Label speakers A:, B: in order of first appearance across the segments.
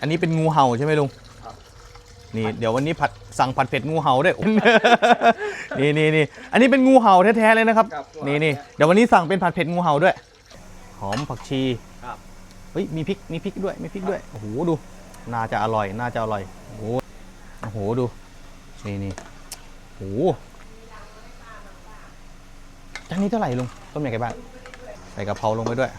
A: อันนี้เป็นงูเห่าใช่ไหมลุง
B: ครับ
A: นี่เดี๋ยววันนี้ผัดสั่งผัดเผ็ดงูเห่าด้วย นี่นี่นี่อันนี้เป็นงูเห่าแท้ๆเลยนะครับ
B: ครับ
A: นี่นี่เดี๋ยววันนี้สั่งเป็นผัดเผ็ดงูเห่าด้วย หอมผักชี
B: ครับ
A: เฮ้ยมีพริกมีพริกด้วยมีพริกด้วยโอ้โหดู น่าจะอร่อยน่าจะอร่อยโอ้โหโอ้โหดูนี่นี่โอ้โหจานนี้เท่าไหร่ลุงต้มยำไก่บ้านใส่กะเพราลงไปด้วย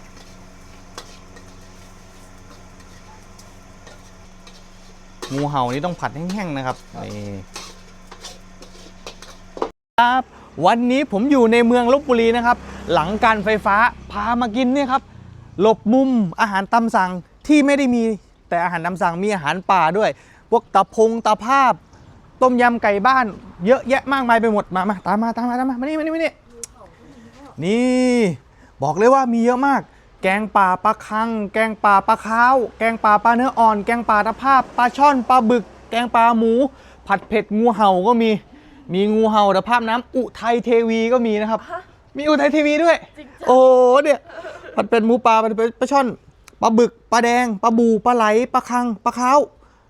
A: งูเห่านี่ต้องผัดแห้งๆนะครับนี่ครับวันนี้ผมอยู่ในเมืองลบบุรีนะครับ หลังการไฟฟ้าพามากินเนี่ยครับหลบมุมอาหารตามสั่งที่ไม่ได้มีแต่อาหารตามสั่งมีอาหารป่าด้วย พวกตะพงตะภาพ ต้มยำไก่บ้าน เยอะแยะมากมายไปหมดมามาตามมาตามมาตามมามานี่มานี่มานี่นี่บอกเลยว่ามีเยอะมาก แกงป่าปลาคัง แกงป่าปลาขาว แกงป่าปลาเนื้ออ่อน แกงป่าตะภาพปลาช่อนปลาบึก แกงปลาหมู ผัดเผ็ดงูเห่าก็มี มีงูเห่าตะภาพน้ำอุทัยเทวีก็มีนะครับ มีอุทัยเทวีด้วย โอ้โหเนี่ยผัดเป็นหมูปลาผัดเป็นปลาช่อนปลาบึกปลาแดงปลาบูปลาไหลปลาคังปลาขาว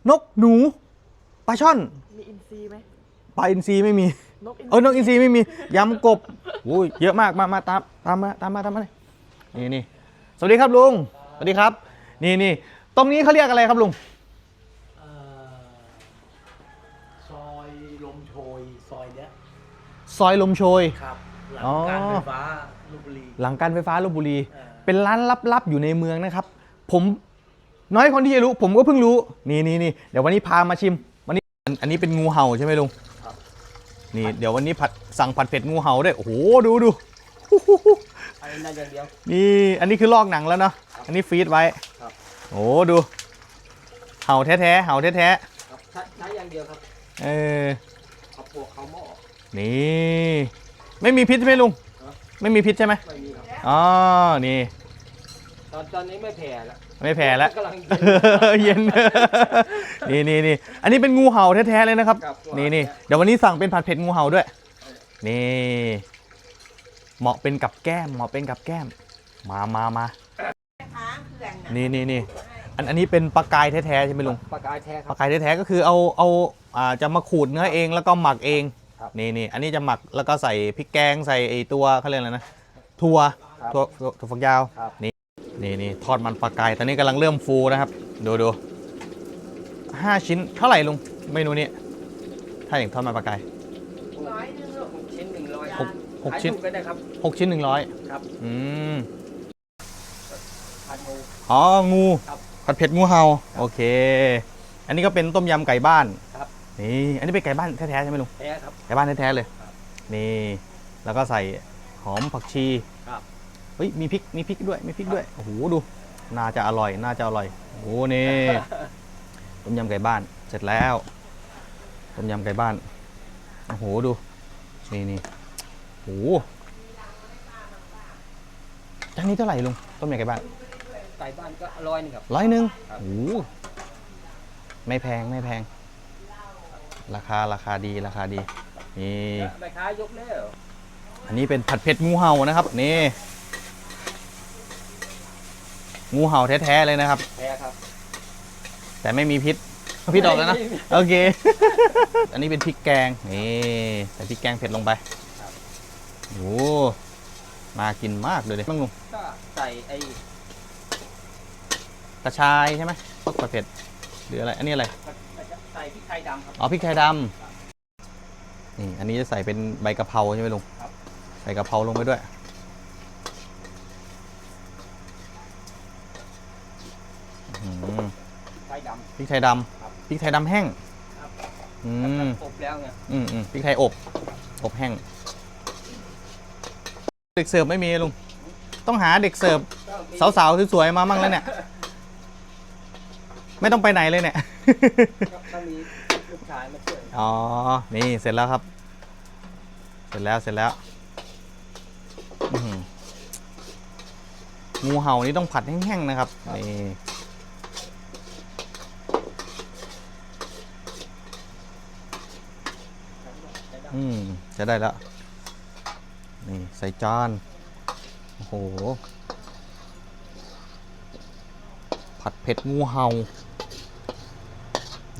A: นกหนูปลาช่อน
C: มีอินซีไหม
A: ปลาอินทรีไม่มี
C: นกอิน
A: เออนกอินทรีไม่มียำกบโอ้ยเยอะมากมามาตามตามมาตามมาตามมาเลยนี่นี่ สวัสดีครับลุง สวัสดีครับ นี่นี่ตรงนี้เขาเรียกอะไรครับลุง
B: เอ่อซอยลมโชยซอยเนี้ย
A: ซอยลมโชย
B: ครับ หลัง
A: อ๋อ
B: การไฟฟ้าลพบุรี
A: หลังการไฟฟ้าลบบุรี
B: เออ
A: เป็นร้านลับๆ อยู่ในเมืองนะครับ ผมน้อยคนที่จะรู้ ผมก็เพิ่งรู้ นี่นี่นี่เดี๋ยววันนี้พามาชิม วันนี้อันอันนี้เป็นงูเห่าใช่ไหมลุง
B: ครับ
A: นี่เดี๋ยววันนี้ผัดสั่งผัดเผ็ดงูเห่าด้วย โอ้โห ดูดู
B: อันนี้นั่นอย่างเดียว
A: นี่อันนี้คือลอกหนังแล้วเนาะ อันนี้ฟรีดไว้
B: ครับ
A: โอ้ดู เห่าแท้ๆ เห่าแท้
B: ครับใช้ใช้อย่างเดียวครับ
A: ๆ เออ
B: เอาพวกเขาหม้อ
A: นี่ ไม่มีพิษใช่ไหมลุง
B: ครับ
A: ไม่มีพิษใช่ไหม
B: ไม่มีครับ
A: อ๋อ นี่
B: ตอนตอนนี้ไม่แผ่แล้ว
A: ไม่แพ้แล้ว
B: กำลังเย็น
A: เย็น นี่นี่นี่อันนี้เป็นงูเห่าแท้ๆเลยนะครับ
B: ครับ
A: นี่นี่เดี๋ยววันนี้สั่งเป็นผัดเผ็ดงูเห่าด้วย นี่ เหมาะเป็นกับแก้มเหมาะเป็นกับแก้ม มามามานี่นี่นี่อันอันนี้เป็นปลากายแท้ๆใช่ไหมลุง
B: ปากกายแท้ค
A: ป
B: รั
A: ลา
B: บ
A: กายแท้ๆก็คือเอาเอาอ่าจะมาขูดเนื้อเองแล้วก็หมักเอง
B: ครับ
A: นี่นี่อันนี้จะหมักแล้วก็ใส่พริกแกงใส่ไอตัวเขาเรียกอะไรนะถั่ว
B: ครับ
A: ถั่วถั่วถั่วฝักยาว
B: ครับ
A: นี่นี่นี่ทอดมันปลากายตอนนี้กำลังเริ่มฟูนะครับดูดูห้าชิ้นเท่าไหร่ลุงเมนูนี้ถ้าอย่างทอดมันปลากาย
C: ร้อยหนึงลูก
B: หกชิ้นหนึ่งร้อย
A: หก หกชิ้น
B: ขายถูกันนะครับ
A: หกชิ้นหนึ่งร้อย
B: ครับ
A: อืม
B: พันโม
A: อ๋อ งู
B: ครับ
A: ผัดเผ็ดงูเห่าโอเค อันนี้ก็เป็นต้มยำไก่บ้าน
B: ครับ
A: นี่ อันนี้เป็นไก่บ้านแท้ๆใช่ไหมลุง
B: แท้ครับ
A: ไก่บ้านแท้ๆเลย
B: ครับ
A: นี่ แล้วก็ใส่หอมผักชี
B: ครับ
A: เฮ้ย มีพริก มีพริกด้วย มีพริกด้วย โอ้โห ดู น่าจะอร่อย น่าจะอร่อย โอ้โห นี่ ต้มยำไก่บ้าน เสร็จแล้ว ต้มยำไก่บ้าน โอ้โห ดู นี่นี่ โอ้โหจานนี้เท่าไหร่ลุงต้มยำไก่บ้าน
B: ไก่บ้านก็ร้อยหนึงครับ
A: ร้อยหนึ่ง
B: ครับ
A: โอ้โหไม่แพงไม่แพง ราคาราคาดีราคาดี นี่
B: แม่ค้ายกแล้ว
A: อันนี้เป็นผัดเผ็ดงูเห่านะครับ นี่ งูเห่าแท้ๆเลยนะครับ
B: แท้ครับ
A: แต่ไม่มีพิษเอาพิษออกแล้วนะ
B: ไม่มี
A: โอเค อันนี้เป็นพริกแกง นี่ ใส่พริกแกงเผ็ดลงไป
B: ครับ
A: โอ้มากินมากเลยดิบ้างลุง
B: ก็ใส่ไอ้
A: กระชายใช่ไหมพวกผัดเผ็ดหรืออะไร อันนี้อะไร
B: ใส่พริกไทยดำครับ
A: อ๋อพริกไทยดำนี่ อันนี้จะใส่เป็นใบกะเพราใช่ไหมลุง
B: ครับ
A: ใส่กะเพราลงไปด้วยอื้อหือ
B: ไทยด
A: พริกไทยด
B: ครับำ
A: พริกไทยดำแห้ง
B: ครับ
A: อืำม
B: อบแล้วไง
A: อืมอืมพริกไทยอบ อบแห้ง เด็กเสิร์ฟไม่มีลุง ต้องหาเด็กเสิร์ฟ
B: ก็มี
A: สาวๆสวยๆมามั่งแล้วเนี่ย ไม่ต้องไปไหนเลยเนี่ย
B: ก็ก็มีลูกชายมาช่วย
A: อ๋อ นี่เสร็จแล้วครับ เสร็จแล้วเสร็จแล้วอื้อหืองูเห่านี่ต้องผัดแห้งๆนะครับ นี่ อืม จะได้แล้ว นี่ใส่จาน โอ้โห ผัดเผ็ดงูเห่า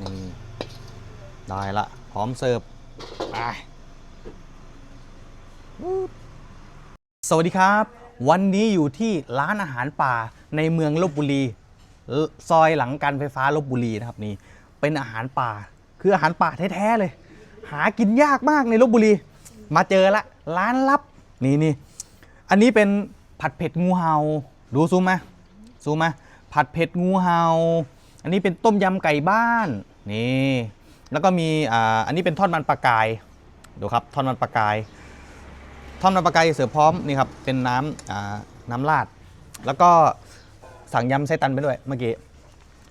A: นี่ ได้ละ พร้อมเสิร์ฟไปสวัสดีครับ วันนี้อยู่ที่ร้านอาหารป่าในเมืองลบบุรี ซอยหลังการไฟฟ้าลบบุรีนะครับนี่ เป็นอาหารป่า คืออาหารป่าแท้ ๆ เลย หากินยากมากในลบบุรี มาเจอละร้านลับ นี่นี่อันนี้เป็นผัดเผ็ดงูเห่าดูซูมมาซูมมาผัดเผ็ดงูเห่าอันนี้เป็นต้มยำไก่บ้านนี่แล้วก็มีอ่าอันนี้เป็นทอดมันปลากายดูครับทอดมันปลากายทอดมันปลากายเสิร์ฟพร้อมนี่ครับเป็นน้ำอ่าน้ำราด แล้วก็สั่งยำไส้ตันไปด้วยเมื่อกี้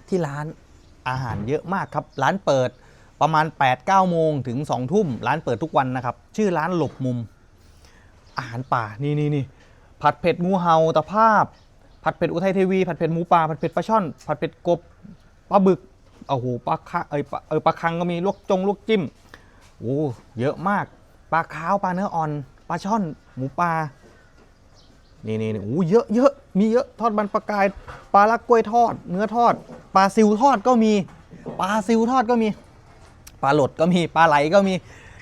A: ที่ร้านอาหารเยอะมากครับ ร้านเปิดประมาณ 8-9 โมงถึง 2 ทุ่ม ร้านเปิดทุกวันนะครับ ชื่อร้านหลบมุม อาหารป่านี่นี่นี่ผัดเผ็ดงูเห่าตะภาพ ผัดเผ็ดอุทัยเทวี ผัดเผ็ดหมูป่าผัดเผ็ดปลาช่อน ผัดเผ็ดกบปลาบึกโอ้โหปลาคะเอยปลาเออปลาคังก็มีลวกจงลวกจิ้มโอ้เยอะมากปลาขาวปลาเนื้ออ่อนปลาช่อนหมูปลานี่นี่นี่โอ้เยอะเยอะมีเยอะทอดมันปลากายปลาลักกล้วยทอด เนื้อทอดปลาซิวทอดก็มีปลาซิวทอดก็มีปลาหลดก็มีปลาไหลก็มี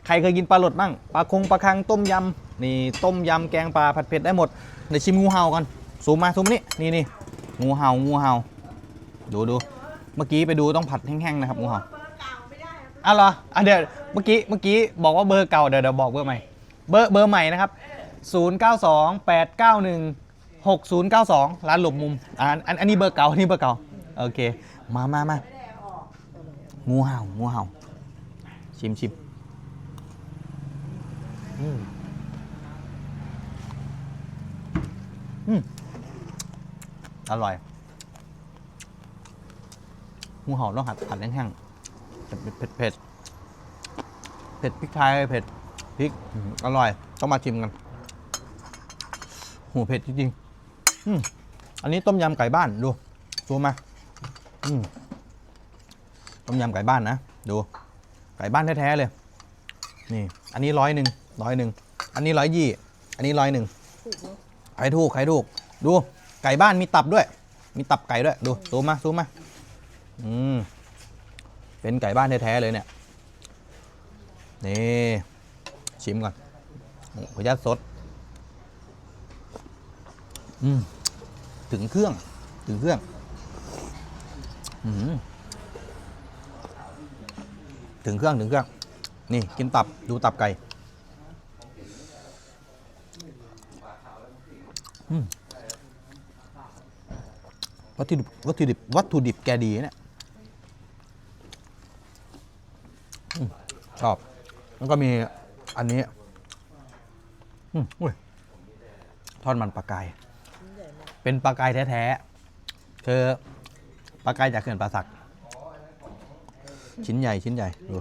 A: ใครเคยกินปลาหลดบ้างปลาคงปลาคังต้มยำ นี่ต้มยำแกงปลาผัดเผ็ดได้หมดเดี๋ยวชิมงูเห่าก่อนซูมมาซูมนี่นี่นี่งูเห่างูเห่าดูดูเมื่อกี้ไปดูต้องผัดแห้งๆนะครับงูเห่าอะเหรออะเดี๋ยวเมื่อกี้เมื่อกี้บอกว่าเบอร์เก่าเดี๋ยวเดี๋ยวบอกเบอร์ใหม่เบอร์เบอร์ใหม่นะครับ 092 891 6092 ร้านหลบมุมอ่าอันอันนี้เบอร์เก่าอันนี้เบอร์เก่าโอเคมามามางูเห่างูเห่าชิมชิมอืม อร่อยงูห่าต้องหัดผัดแห้งๆเผ็ดเผ็ดเผ็ดเผ็ดพริกไทยเผ็ดพริกอร่อย ต้องมาชิมกันโหเผ็ดจริงๆอันนี้ต้มยำไก่บ้านดูดูมาต้มยำไก่บ้านนะดู ไก่บ้านแท้ๆเลย นี่ อันนี้ร้อยหนึ่งร้อยหนึ่งอันนี้ร้อยยี่ อันนี้ร้อยหนึ่ง
C: ถูกเนาะ
A: ขายถูกขายถูก ดูไก่บ้านมีตับด้วย มีตับไก่ด้วย ดูซูมมาซูมมา อืม เป็นไก่บ้านแท้ๆเลยเนี่ย นี่ ชิมก่อนขออนุญาตสด อืม ถึงเครื่อง ถึงเครื่อง อืม ถึงเครื่อง ถึงเครื่อง นี่กินตับ ดูตับไก่ วัตถุดิบวัตถุดิบวัตถุดิบแกดีนะเนี่ยชอบ แล้วก็มีอันนี้อุ้ยทอดมันปลากาย
C: ชิ้นใหญ่มาก
A: เป็นปลากายแท้ๆคือปลากายจากเขื่อนป่าสัก ชิ้นใหญ่ชิ้นใหญ่ ดู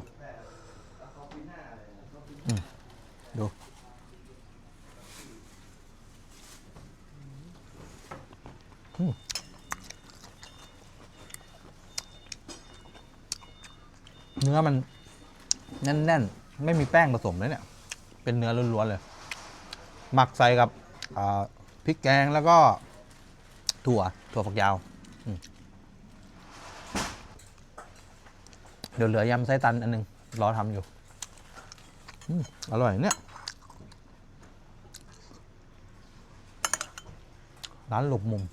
A: ดู อืม เนื้อมัน แน่นๆ ไม่มีแป้งผสมเลยเนี่ย เป็นเนื้อล้วนๆเลย หมักใส่กับพริกแกงแล้วก็ถั่ว ถั่วฝักยาว เดี๋ยวเหลือยำไส้ตันอันหนึง รอทำอยู่ อร่อยเนี่ย ร้านหลบมุม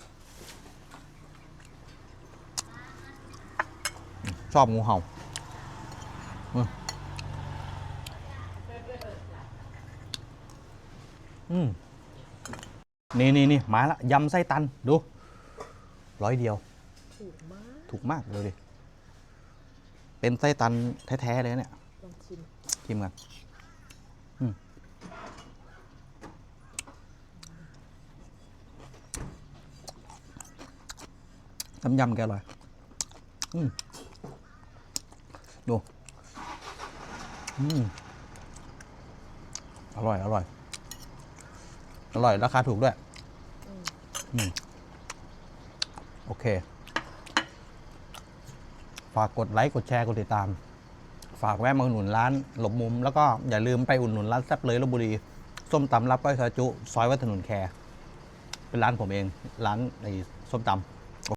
A: อืม ชอบงูเห่าอืมอืมนี่นี่นี่มาละยำไส้ตัน ดู ร้อยเดียว
C: ถูกมาก
A: ถูกมากเลยดิ เป็นไส้ตันแท้ ๆ เลยเนี่ย
C: ลองชิม
A: ชิมกันอืมน้ำยำแกอร่อย อืม ดู อืม อร่อย อร่อย อร่อย ราคาถูกด้วย อืม โอเค ฝากกดไลค์ กดแชร์ กดติดตาม ฝากแวะมาอุดหนุนร้าน หลบมุม แล้วก็อย่าลืมไปอุดหนุนร้านแซ่บเลยลบบุรี ส้มตำรับก้อยซอยจุ ซอยวัดถนนแคร์เป็นร้านผมเอง ร้านไอ้ส้มตำ